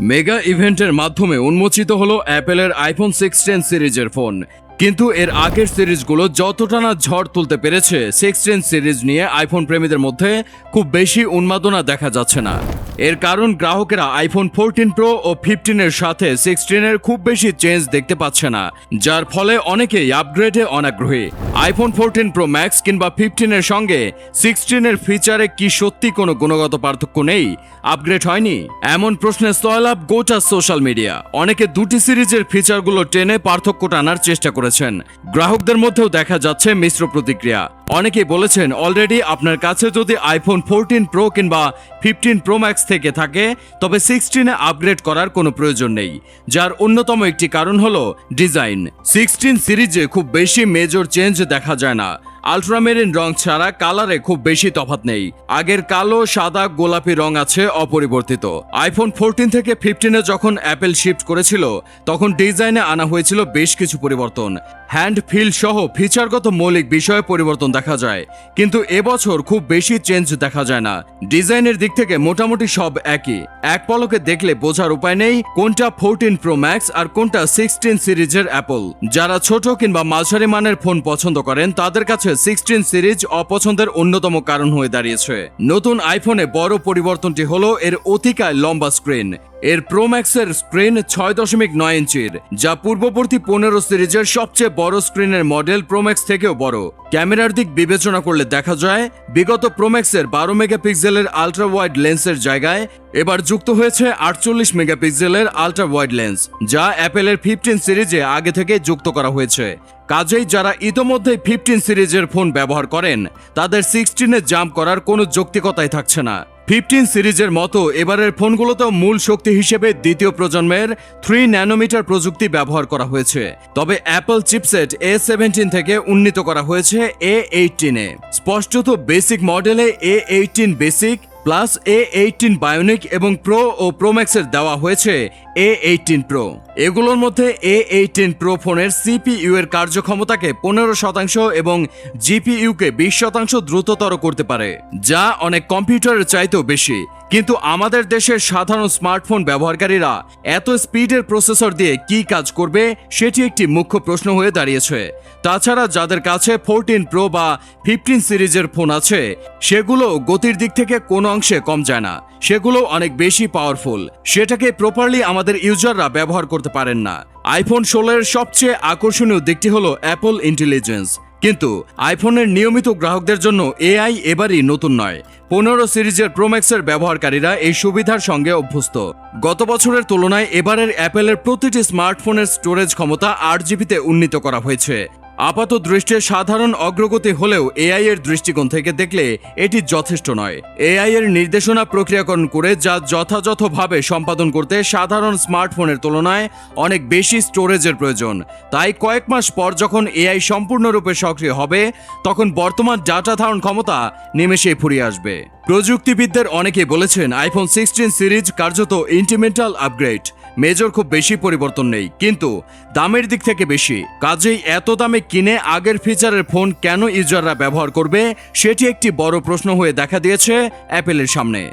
Mega ইভেন্টের মাধ্যমে উন্মোচিত হলো অ্যাপেলের আইফোন সিক্সটিন সিরিজের ফোন। কিন্তু এর আগের সিরিজগুলো যতটা না ঝড় তুলতে পেরেছে সিক্সটিন সিরিজ নিয়ে আইফোন প্রেমীদের মধ্যে খুব বেশি উন্মাদনা দেখা যাচ্ছে না। এর কারণ গ্রাহকেরা আইফোন ফোরটিন প্রো ও ফিফটিনের সাথে সিক্সটিনের খুব বেশি চেঞ্জ দেখতে পাচ্ছে না, যার ফলে অনেকেই আপগ্রেডে অনাগ্রহী। আইফোন ফোরটিন প্রো ম্যাক্স কিংবা ফিফটিনের সঙ্গে সিক্সটিনের ফিচারে কি সত্যি কোনো গুণগত পার্থক্য নেই? আপগ্রেড হয়নি? এমন প্রশ্নে সয়লাভ গোটা সোশ্যাল মিডিয়া অনেকে দুটি সিরিজের ফিচারগুলো টেনে পার্থক্য টানার চেষ্টা করেছেন। গ্রাহকদের মধ্যেও দেখা যাচ্ছে মিশ্র প্রতিক্রিয়া। অনেকেই বলেছেন অলরেডি আপনার কাছে যদি আইফোন ফোরটিন প্রো কিংবা ফিফটিন প্রো ম্যাক্স থেকে থাকে, তবে সিক্সটিনে আপগ্রেড করার কোনো প্রয়োজন নেই। যার অন্যতম একটি কারণ হলো ডিজাইন সিক্সটিন সিরিজে খুব বেশি মেজর চেঞ্জ দেখা যায় না। আলট্রামেরিন রং ছাড়া কালারে খুব বেশি তফাৎ নেই। আগের কালো, সাদা, গোলাপি রং আছে অপরিবর্তিত। আইফোন ফোরটিন থেকে ফিফটিনে যখন অ্যাপেল শিফট করেছিল, তখন ডিজাইনে আনা হয়েছিল বেশ কিছু পরিবর্তন। হ্যান্ড ফিল সহ ফিচারগত মৌলিক বিষয়ে পরিবর্তন দেখা যায়। কিন্তু এবছর খুব বেশি চেঞ্জ দেখা যায় না। ডিজাইনের দিক থেকে মোটামুটি সব একই। এক পলকে দেখলে বোঝার উপায় নেই কোনটা ফোরটিন প্রো ম্যাক্স আর কোনটা সিক্সটিন সিরিজের অ্যাপল। যারা ছোট কিংবা মাঝারি মানের ফোন পছন্দ করেন, তাদের কাছে সিক্সটিন সিরিজ অপছন্দের অন্যতম কারণ হয়ে দাঁড়িয়েছে। নতুন আইফোনে বড় পরিবর্তনটি হলো এর অতিকায় লম্বা স্ক্রিন। এর প্রোম্যাক্সের স্ক্রিন ছয় দশমিক নয় ইঞ্চির, যা পূর্ববর্তী পনেরো সিরিজের সবচেয়ে বড় স্ক্রিনের মডেল প্রোম্যাক্স থেকেও বড়। ক্যামেরার দিক বিবেচনা করলে দেখা যায়, বিগত প্রোম্যাক্সের বারো মেগাপিক্সেলের আলট্রা ওয়াইড লেন্সের জায়গায় এবার যুক্ত হয়েছে আটচল্লিশ মেগাপিক্সেলের আলট্রা ওয়াইড লেন্স যা অ্যাপেলের ফিফটিন সিরিজে আগে থেকে যুক্ত করা হয়েছে। কাজেই যারা ইতোমধ্যেই ফিফটিন সিরিজের ফোন ব্যবহার করেন, তাদের সিক্সটিনে জাম্প করার কোনো যৌক্তিকতাই থাকছে না। ফিফটিন সিরিজের মতো এবারের ফোনগুলোতেও মূল শক্তি হিসেবে দ্বিতীয় প্রজন্মের থ্রি ন্যানোমিটার প্রযুক্তি ব্যবহার করা হয়েছে। তবে অ্যাপল চিপসেট এ সেভেন্টিন থেকে উন্নীত করা হয়েছে এ এইটিনে স্পষ্টত বেসিক মডেলে A eighteen basic plus A eighteen bionic এবং প্রো ও প্রোম্যাক্সের দেওয়া হয়েছে এ এইটিন প্রো এগুলোর মধ্যে এ এইটিন প্রো ফোনের সিপিইউ এর কার্যক্ষমতাকে পনেরো শতাংশ এবং জিপিইউকে বিশ শতাংশ দ্রুততর করতে পারে, যা অনেক কম্পিউটারের চাইতেও বেশি। কিন্তু আমাদের দেশের সাধারণ স্মার্টফোন ব্যবহারকারীরা এত স্পিডের প্রসেসর দিয়ে কি কাজ করবে, সেটি একটি মুখ্য প্রশ্ন হয়ে দাঁড়িয়েছে। তাছাড়া যাদের কাছে ফোরটিন প্রো বা ফিফটিন সিরিজের ফোন আছে, সেগুলো গতির দিক থেকে কোনো অংশে কম যায় না। সেগুলো অনেক বেশি পাওয়ারফুল সেটাকে প্রপারলি আমাদের ইউজাররা ব্যবহার করতে পারেন না। আইফোন ষোলোর সবচেয়ে আকর্ষণীয় দিকটি হলো অ্যাপল ইন্টেলিজেন্স কিন্তু আইফোনের নিয়মিত গ্রাহকদের জন্য এআই এবারই নতুন নয়। পনেরো সিরিজের প্রোম্যাক্সের ব্যবহারকারীরা এই সুবিধার সঙ্গে অভ্যস্ত। গত বছরের তুলনায় এবারের অ্যাপেলের প্রতিটি স্মার্টফোনের স্টোরেজ ক্ষমতা আট জিবিতে উন্নীত করা হয়েছে। আপাত দৃষ্টিতে সাধারণ অগ্রগতি হলেও এআই এর দৃষ্টিকোণ থেকে দেখলে এটি যথেষ্ট নয়। এআই এর নির্দেশনা প্রক্রিয়াকরণ করে যা যথাযথভাবে সম্পাদন করতে সাধারণ স্মার্টফোনের তুলনায় অনেক বেশি স্টোরেজের প্রয়োজন। তাই কয়েক মাস পর যখন এআই সম্পূর্ণরূপে সক্রিয় হবে, তখন বর্তমান ডাটা ধারণ ক্ষমতা নিমেষেই ফুরিয়ে আসবে। প্রযুক্তিবিদদের অনেকে বলেছেন, আইফোন সিক্সটিন সিরিজ কার্যত ইন্টিমেন্টাল আপগ্রেড। মেজর খুব বেশি পরিবর্তন নেই। কিন্তু দামের দিক থেকে বেশি। কাজেই এত দামে কিনে আগের ফিচারের ফোন কেন ইউজাররা ব্যবহার করবে, সেটি একটি বড় প্রশ্ন হয়ে দেখা দিয়েছে অ্যাপেলের সামনে।